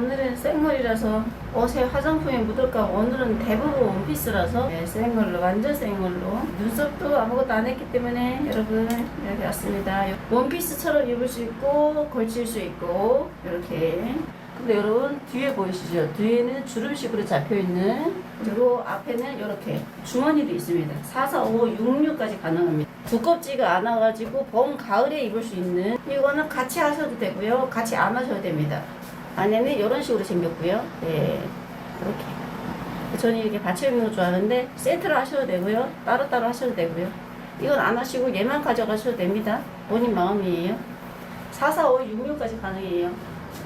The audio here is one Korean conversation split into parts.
오늘은 생머리라서 옷에 화장품이 묻을까 봐 오늘은 대부분 원피스라서 네, 생걸로 완전 생걸로 눈썹도 아무것도 안 했기 때문에 여러분 이렇게 왔습니다. 원피스처럼 입을 수 있고 걸칠 수 있고 이렇게. 근데 여러분 뒤에 보이시죠? 뒤에는 주름식으로 잡혀있는 그리고 앞에는 이렇게 주머니도 있습니다. 4, 4, 5, 6, 6까지 가능합니다. 두껍지가 않아가지고 봄, 가을에 입을 수 있는 이거는 같이 하셔도 되고요. 같이 안 하셔도 됩니다 안에는 이런 식으로 생겼고요. 네 이렇게. 저는 이렇게 받쳐 입는 거 좋아하는데 세트로 하셔도 되고요. 따로따로 하셔도 되고요. 이건 안 하시고 얘만 가져가셔도 됩니다. 본인 마음이에요. 4, 4, 5, 6, 6까지 가능해요.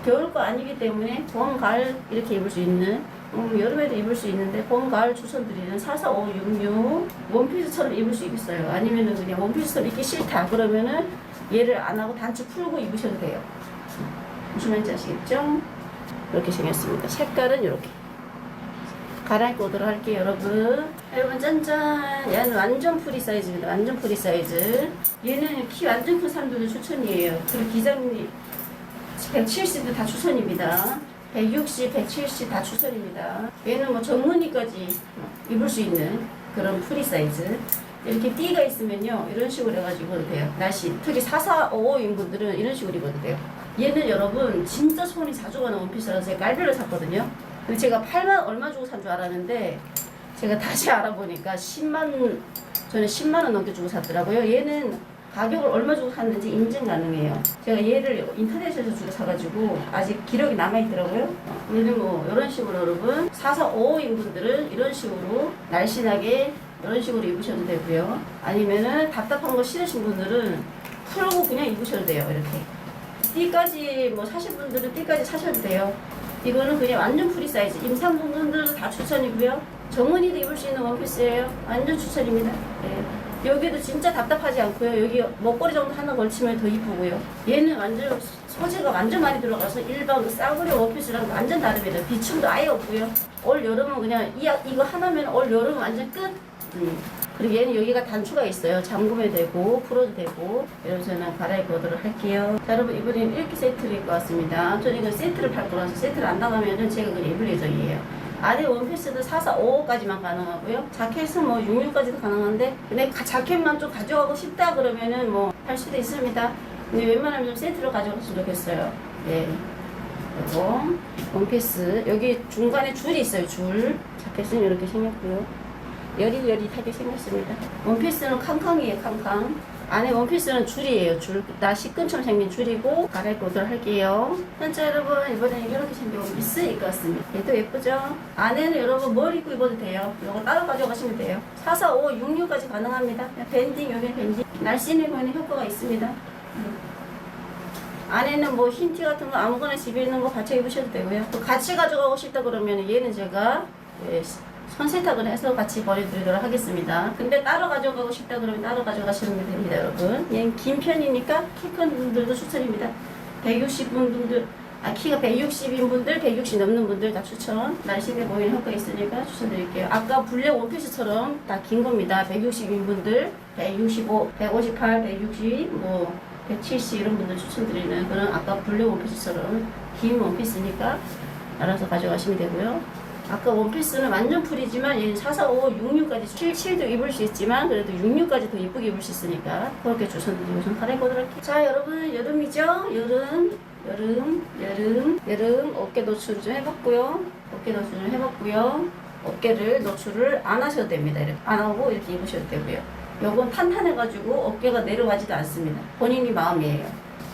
겨울 거 아니기 때문에 봄, 가을 이렇게 입을 수 있는 음, 여름에도 입을 수 있는데 봄, 가을 추천드리는 4, 4, 5, 6, 6 원피스처럼 입을 수 있어요. 아니면은 그냥 원피스처럼 입기 싫다 그러면은 얘를 안 하고 단추 풀고 입으셔도 돼요. 무슨 말인지 아시겠죠? 이렇게 생겼습니다. 색깔은 이렇게. 갈아입고 오도록 할게요, 여러분. 여러분, 짠짠. 얘는 완전 프리 사이즈입니다. 완전 프리 사이즈. 얘는 키 완전 큰 사람들도 추천이에요. 그리고 기장님 170도 다 추천입니다. 160, 170 다 추천입니다. 얘는 뭐 정문이까지 입을 수 있는 그런 프리 사이즈. 이렇게 띠가 있으면요. 이런 식으로 해가지고 입어도 돼요. 날씨. 특히 4455인 분들은 이런 식으로 입어도 돼요. 얘는 여러분 진짜 손이 자주 가는 원피스라서 제가 깔별로 샀거든요. 근데 제가 8만 얼마 주고 산 줄 알았는데 제가 다시 알아보니까 10만 저는 10만 원 넘게 주고 샀더라고요. 얘는 가격을 얼마 주고 샀는지 인증 가능해요. 제가 얘를 인터넷에서 주로 사가지고 아직 기록이 남아있더라고요. 얘는 뭐 이런 식으로 여러분 4455인 분들은 이런 식으로 날씬하게 이런 식으로 입으셔도 되고요. 아니면은 답답한 거 싫으신 분들은 풀고 그냥 입으셔도 돼요. 이렇게. 띠까지 뭐 사실 분들은 띠까지 사셔도 돼요. 이거는 그냥 완전 프리 사이즈. 임산부분들도 다 추천이고요. 정은이도 입을 수 있는 원피스예요. 완전 추천입니다. 예. 여기도 진짜 답답하지 않고요. 여기 목걸이 정도 하나 걸치면 더 이쁘고요. 얘는 완전 소재가 완전 많이 들어가서 일반 그 싸구려 원피스랑 완전 다릅니다. 비춤도 아예 없고요. 올 여름은 그냥 이, 이거 하나면 올 여름 완전 끝. 음. 그리고 얘는 여기가 단추가 있어요. 잠그면 되고 풀어도 되고 이러면서 저는 갈아입고 오도록 할게요. 자 여러분 이번엔 이렇게 세트를 입고 왔습니다. 저는 이거 세트를 팔 거라서 세트를 안 나가면은 제가 그냥 입을 예정이에요. 안에 원피스도 4, 4, 5까지만 가능하고요. 자켓은 뭐 6, 6까지도 가능한데 근데 가- 자켓만 좀 가져가고 싶다 그러면은 뭐 할 수도 있습니다. 근데 웬만하면 좀 세트로 가져갔으면 좋겠어요. 네. 그리고 원피스 여기 중간에 줄이 있어요. 줄. 자켓은 이렇게 생겼고요. 여릿여릿하게 생겼습니다. 원피스는 캉캉이에요. 캉캉. 안에 원피스는 줄이에요. 줄. 나시끈처럼 생긴 줄이고 갈아입고 오도록 할게요. 현재 여러분 이번에는 이렇게 생긴 원피스 입고 왔습니다. 얘도 예쁘죠? 안에는 여러분 뭘 입고 입어도 돼요. 이거 따로 가져가시면 돼요. 4, 4, 5, 6, 6까지 가능합니다. 밴딩 여기 밴딩. 날씬해 보이는 효과가 있습니다. 음. 안에는 뭐 흰 티 같은 거 아무거나 집에 있는 거 받쳐 입으셔도 되고요. 또 같이 가져가고 싶다 그러면 얘는 제가 예, 선세탁을 해서 같이 버려드리도록 하겠습니다. 근데 따로 가져가고 싶다 그러면 따로 가져가시면 됩니다, 여러분. 얘는 긴 편이니까 키 큰 분들도 추천입니다. 160분 분들, 아, 키가 160인 분들, 160 넘는 분들 다 추천. 날씬해 보이는 효과 있으니까 추천드릴게요. 아까 블랙 원피스처럼 다 긴 겁니다. 160인 분들, 165, 158, 160, 뭐, 170 이런 분들 추천드리는 그런 아까 블랙 원피스처럼 긴 원피스니까 알아서 가져가시면 되고요. 아까 원피스는 완전 풀이지만 얘는 4, 4, 5, 6, 6까지 7, 7도 입을 수 있지만 그래도 6, 6까지 더 이쁘게 입을 수 있으니까 그렇게 추천드리고 좀 갈아입도록 할게요. 자 여러분 여름이죠? 여름 여름 여름 여름 어깨 노출 좀 해봤고요. 어깨 노출 좀 해봤고요. 어깨를 노출을 안 하셔도 됩니다. 이렇게 안 하고 이렇게 입으셔도 되고요. 요건 탄탄해가지고 어깨가 내려가지도 않습니다. 본인이 마음이에요.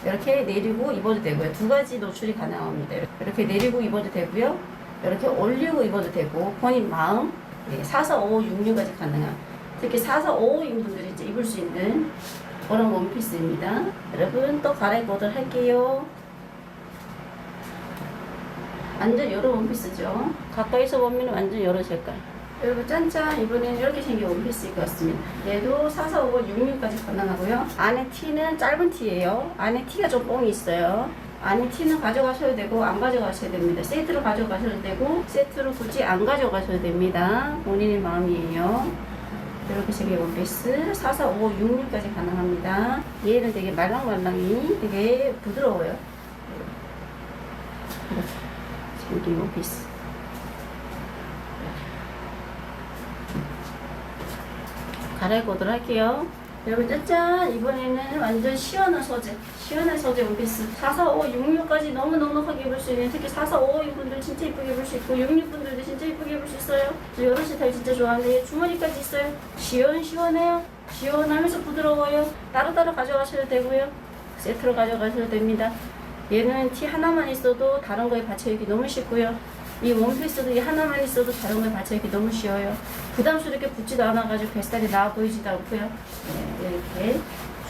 이렇게 내리고 입어도 되고요. 두 가지 노출이 가능합니다. 이렇게 내리고 입어도 되고요. 이렇게 올리고 입어도 되고 본인 마음 네, 4, 4, 5, 6, 6까지 가능한 특히 4, 4, 5인 분들이 입을 수 있는 그런 원피스입니다. 여러분 또 갈아입고 오도록 할게요. 완전 여러 원피스죠. 가까이서 보면 완전 여러 색깔. 여러분 짠짠 이번엔 이렇게 생긴 원피스일 것 같습니다. 얘도 4, 4, 5, 6, 6까지 가능하고요. 안에 티는 짧은 티예요. 안에 티가 좀 뽕이 있어요. 안에 티는 가져가셔도 되고 안 가져가셔도 됩니다. 세트로 가져가셔도 되고 세트로 굳이 안 가져가셔도 됩니다. 본인의 마음이에요. 이렇게 생긴 원피스 4, 4, 5, 6, 6까지 가능합니다. 얘는 되게 말랑말랑이 되게 부드러워요. 이렇게. 원피스. 갈아입고 오도록 할게요. 여러분 짜잔. 이번에는 완전 시원한 소재. 시원한 소재 원피스. 445, 66까지 너무 넉넉하게 입을 수 있는 특히 445인 분들 진짜 이쁘게 입을 수 있고 66분들도 진짜 이쁘게 입을 수 있어요. 저 여러 스타일 진짜 좋아하는데 주머니까지 있어요. 시원시원해요. 시원하면서 부드러워요. 따로따로 가져가셔도 되고요. 세트로 가져가셔도 됩니다. 얘는 티 하나만 있어도 다른 거에 받쳐입기 너무 쉽고요 이 원피스도 이 하나만 있어도 다른 거에 받쳐입기 너무 쉬워요 부담스럽게 붙지도 않아가지고 뱃살이 나와 보이지도 않고요 네, 이렇게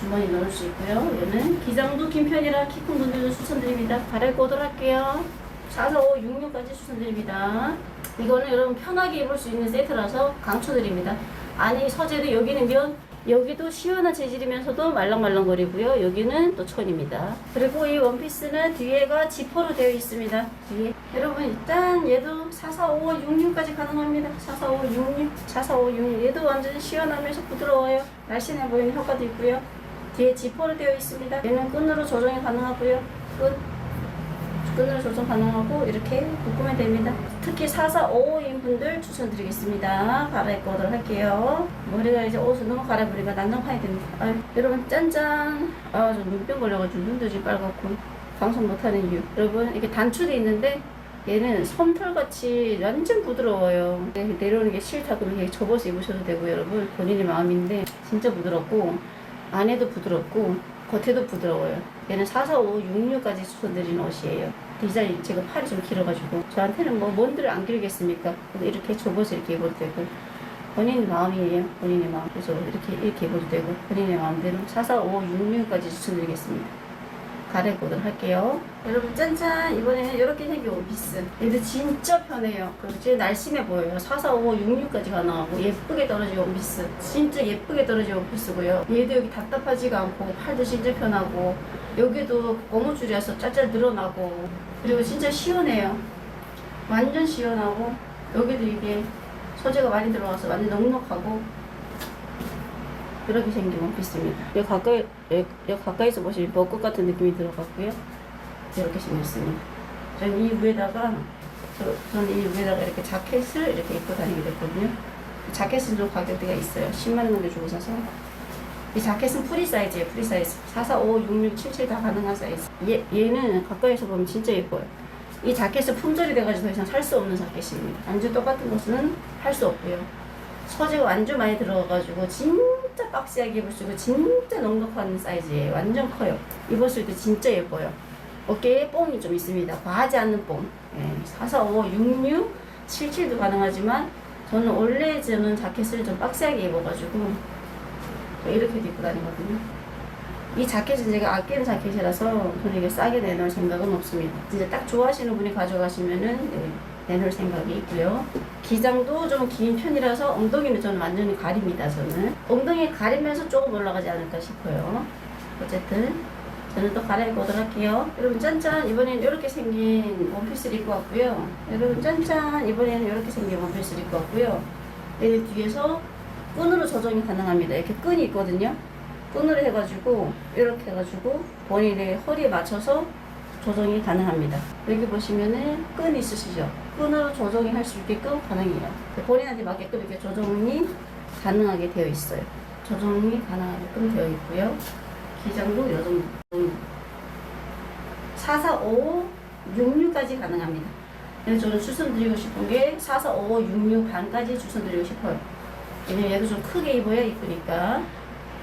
주머니 넣을 수 있고요. 얘는 기장도 긴 편이라 키 큰 분들도 추천드립니다. 갈아입고 오도록 할게요. 445, 66까지 추천드립니다. 이거는 여러분 편하게 입을 수 있는 세트라서 강추드립니다. 안에 서재도 여기는 면, 여기도 시원한 재질이면서도 말랑말랑거리고요. 여기는 또 천입니다. 그리고 이 원피스는 뒤에가 지퍼로 되어 있습니다. 뒤에. 여러분 일단 얘도 445, 66까지 가능합니다. 445, 66, 445, 66. 얘도 완전 시원하면서 부드러워요. 날씬해 보이는 효과도 있고요. 뒤에 지퍼로 되어 있습니다. 얘는 끈으로 조정이 가능하고요. 끈. 끈으로 조정 가능하고 이렇게 묶으면 됩니다. 특히 4455인 분들 추천드리겠습니다. 갈아입고 오도록 할게요. 머리가 이제 옷을 너무 갈아입으니까 난장판이 됩니다. 아유, 여러분 짠짠. 아, 저 눈병 걸려가지고 눈도 지금 빨갛고 방송 못하는 이유. 여러분 이게 단추도 있는데 얘는 솜털같이 완전 부드러워요. 네, 내려오는 게 싫다 그러면 접어서 입으셔도 되고 여러분 본인의 마음인데 진짜 부드럽고 안에도 부드럽고 겉에도 부드러워요. 얘는 445, 66까지 추천드리는 옷이에요. 디자인 제가 팔이 좀 길어가지고 저한테는 뭐 뭔들을 안 기르겠습니까? 이렇게 접어서 이렇게 입어도 되고 본인 마음이에요. 본인의 마음. 그래서 이렇게 이렇게 입어도 되고 본인의 마음대로 445, 66까지 추천드리겠습니다. 갈아입고도록 할게요. 여러분 짠짠 이번에는 이렇게 생긴 원피스 얘도 진짜 편해요. 그리고 진짜 날씬해 보여요. 445, 66까지 가능하고 예쁘게 떨어진 원피스 진짜 예쁘게 떨어진 원피스고요. 얘도 여기 답답하지가 않고 팔도 진짜 편하고 여기도 고무줄이라서 짤짤 늘어나고 그리고 진짜 시원해요. 완전 시원하고 여기도 이게 소재가 많이 들어가서 완전 넉넉하고 이렇게 생긴 원피스입니다. 여기 가까이, 여기, 여기 가까이서 보시면 벚꽃 같은 느낌이 들어갔고요. 이렇게 생겼습니다. 저는 이 위에다가, 저, 저는 이 위에다가 이렇게 자켓을 이렇게 입고 다니게 됐거든요. 자켓은 좀 가격대가 있어요. 10만원 정도 주고 사서. 이 자켓은 프리 사이즈예요, 프리 사이즈. 445, 66, 77 다 가능한 사이즈. 얘, 얘는 가까이서 보면 진짜 예뻐요. 이 자켓은 품절이 돼가지고 더 이상 살 수 없는 자켓입니다. 완전 똑같은 것은 할 수 없고요. 소재가 완전 많이 들어가가지고 진짜 박시하게 입을 수 있고 진짜 넉넉한 사이즈예요. 완전 커요. 입었을 때 진짜 예뻐요. 어깨에 뽕이 좀 있습니다. 과하지 않는 뽕. 예, 445, 66, 77도 가능하지만 저는 원래 저는 자켓을 좀 박시하게 입어가지고 이렇게도 입고 다니거든요. 이 자켓은 제가 아끼는 자켓이라서 이게 싸게 내놓을 생각은 없습니다. 진짜 딱 좋아하시는 분이 가져가시면은 네, 내놓을 생각이 있고요. 기장도 좀 긴 편이라서 엉덩이는 저는 완전히 가립니다. 저는 엉덩이 가리면서 조금 올라가지 않을까 싶어요. 어쨌든 저는 또 갈아입고 오도록 할게요. 여러분 짠짠 이번에는 이렇게 생긴 원피스를 입고 왔고요. 여러분 짠짠 이번에는 이렇게 생긴 원피스를 입고 왔고요. 얘는 뒤에서 끈으로 조정이 가능합니다. 이렇게 끈이 있거든요. 끈으로 해가지고 이렇게 해가지고 본인의 허리에 맞춰서 조정이 가능합니다. 여기 보시면은 끈 있으시죠? 끈으로 조정이 할 수 있게끔 가능해요. 본인한테 맞게끔 이렇게 조정이 가능하게 되어 있어요. 조정이 가능하게끔 되어 있고요. 기장도 이 정도. 445, 66까지 가능합니다. 그래서 저는 추천드리고 싶은 게 445, 66 반까지 추천드리고 싶어요. 왜냐면 얘도 좀 크게 입어야 이쁘니까.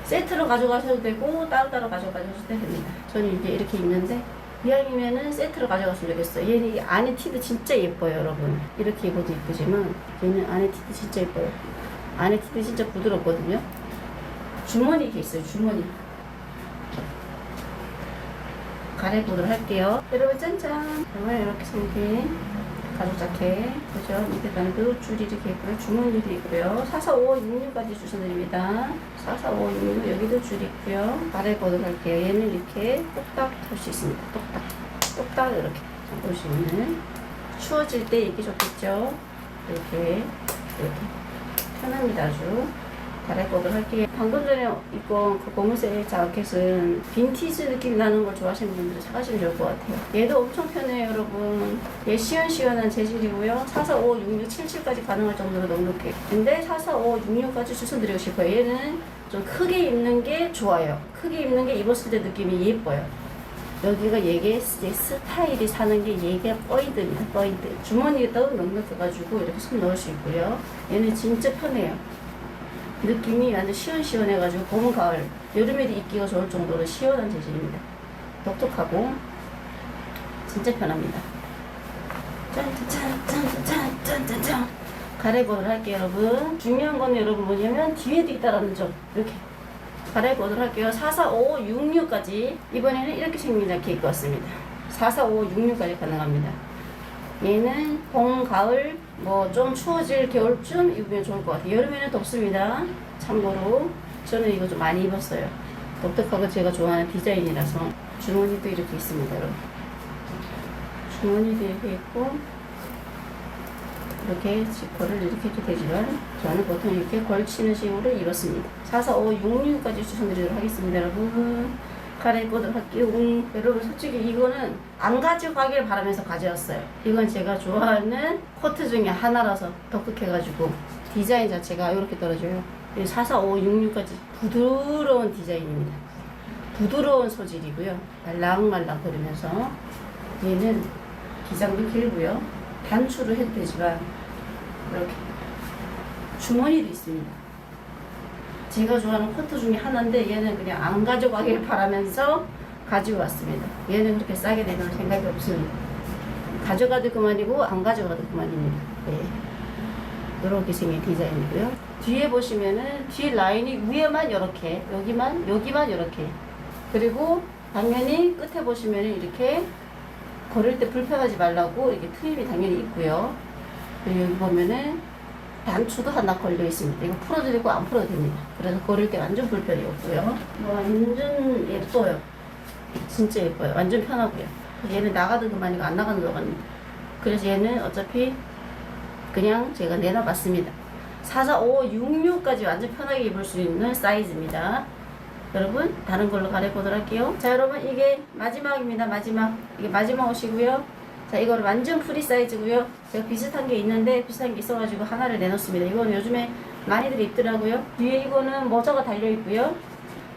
세트로 가져가셔도 되고 따로따로 가져가셔도 됩니다. 저는 이제 이렇게 입는데 이왕이면은 세트로 가져갔으면 좋겠어요. 얘는 이 안에 티도 진짜 예뻐요, 여러분. 이렇게 입어도 예쁘지만 얘는 안에 티도 진짜 예뻐요. 안에 티도 진짜 부드럽거든요. 주머니 이렇게 있어요, 주머니. 갈아입도록 할게요. 여러분 짠짠. 정말 이렇게 생긴 가죽 자켓. 그죠? 밑에 반도 줄이 이렇게 있고요. 주머니도 있고요. 445, 66까지 추천드립니다. 445, 66 여기도 줄 있고요. 갈아입도록 할게요. 얘는 이렇게 똑딱 할 수 있습니다. 똑딱. 똑딱 이렇게. 자, 보시면은 추워질 때 입기 좋겠죠? 이렇게. 이렇게. 편합니다, 아주. 갈아입고도 할게요. 방금 전에 입고 그 검은색 자켓은 빈티지 느낌 나는 걸 좋아하시는 분들은 사가시면 좋을 것 같아요. 얘도 엄청 편해요, 여러분. 얘 시원시원한 재질이고요. 445, 66, 77까지 가능할 정도로 넉넉해. 근데 445, 66까지 추천드리고 싶어요. 얘는 좀 크게 입는 게 좋아요. 크게 입는 게 입었을 때 느낌이 예뻐요. 여기가 얘게 스타일이 사는 게 얘가 포인트입니다. 포인트. 주머니에도 넉넉해가지고 이렇게 손 넣을 수 있고요. 얘는 진짜 편해요. 느낌이 아주 시원시원해가지고 봄, 가을, 여름에도 입기가 좋을 정도로 시원한 재질입니다. 독특하고 진짜 편합니다. 짠짠짠짠짠짠짠 가래고를 할게요 여러분. 중요한 건 여러분 뭐냐면 뒤에도 있다라는 점. 이렇게 가래고를 할게요. 44566까지 이번에는 이렇게 생긴 자켓 입고 같습니다. 44566까지 가능합니다. 얘는 봄, 가을, 뭐 좀 추워질 겨울쯤 입으면 좋을 것 같아요. 여름에는 덥습니다. 참고로 저는 이거 좀 많이 입었어요. 독특하고 제가 좋아하는 디자인이라서 주머니도 이렇게 있습니다 여러분. 주머니도 이렇게 있고 이렇게 지퍼를 이렇게 해도 되지만 저는 보통 이렇게 걸치는 식으로 입었습니다. 445, 66까지 추천드리도록 하겠습니다 여러분 갈아입고도록 할게요 음, 여러분 솔직히 이거는 안 가져가길 바라면서 가져왔어요. 이건 제가 좋아하는 코트 중에 하나라서 독특해가지고 디자인 자체가 이렇게 떨어져요. 445, 66까지 부드러운 디자인입니다. 부드러운 소질이고요. 말랑말랑 거리면서 얘는 기장도 길고요. 단추로 해도 되지만 이렇게 주머니도 있습니다. 제가 좋아하는 코트 중에 하나인데 얘는 그냥 안 가져가길 바라면서 가지고 왔습니다. 얘는 그렇게 싸게 내놓을 생각이 없습니다. 가져가도 그만이고 안 가져가도 그만입니다. 네. 이렇게 생긴 디자인이고요. 뒤에 보시면은 뒤 라인이 위에만 이렇게 여기만 여기만 이렇게 그리고 당연히 끝에 보시면은 이렇게 걸을 때 불편하지 말라고 이렇게 트임이 당연히 있고요. 그리고 여기 보면은 단추도 하나 걸려 있습니다. 이거 풀어도 되고 안 풀어도 됩니다. 그래서 걸을 때 완전 불편이 없고요. 완전 예뻐요. 진짜 예뻐요. 완전 편하고요. 얘는 나가도 그만이고 안 나가도 그만입니다. 그래서 얘는 어차피 그냥 제가 내놔봤습니다. 445, 66까지 완전 편하게 입을 수 있는 사이즈입니다. 여러분 다른 걸로 갈아입도록 할게요 자 여러분 이게 마지막입니다 마지막 이게 마지막 옷이고요 자 이거는 완전 프리 사이즈고요. 제가 비슷한 게 있는데 비슷한 게 있어가지고 하나를 내놓습니다. 이거는 요즘에 많이들 입더라고요. 뒤에 이거는 모자가 달려 있고요.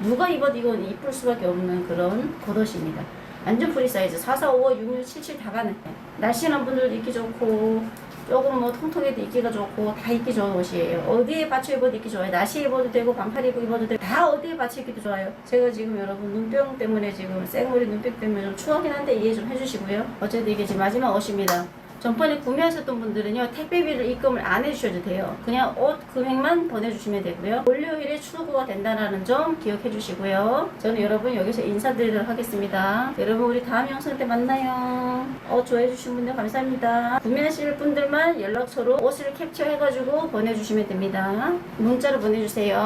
누가 입어도 이건 이쁠 수밖에 없는 그런 겉옷입니다. 완전 프리 사이즈. 445, 66, 77 다 가는 날씬한 분들도 입기 좋고 조금 뭐 통통해도 입기가 좋고 다 입기 좋은 옷이에요. 어디에 받쳐 입어도 입기 좋아요. 나시 입어도 되고 반팔 입고 입어도 되고 다 어디에 받쳐 입기도 좋아요. 제가 지금 여러분 눈병 때문에 지금 생머리 눈병 때문에 좀 추하긴 한데 이해 좀 해주시고요. 어쨌든 이게 지금 마지막 옷입니다. 전번에 구매하셨던 분들은요 택배비를 입금을 안 해주셔도 돼요. 그냥 옷 금액만 보내주시면 되고요. 월요일에 출고가 된다는 점 기억해 주시고요. 저는 여러분 여기서 인사드리도록 하겠습니다. 여러분 우리 다음 영상 때 만나요. 어 좋아해 주신 분들 감사합니다. 구매하실 분들만 연락처로 옷을 캡처해 가지고 보내주시면 됩니다. 문자로 보내주세요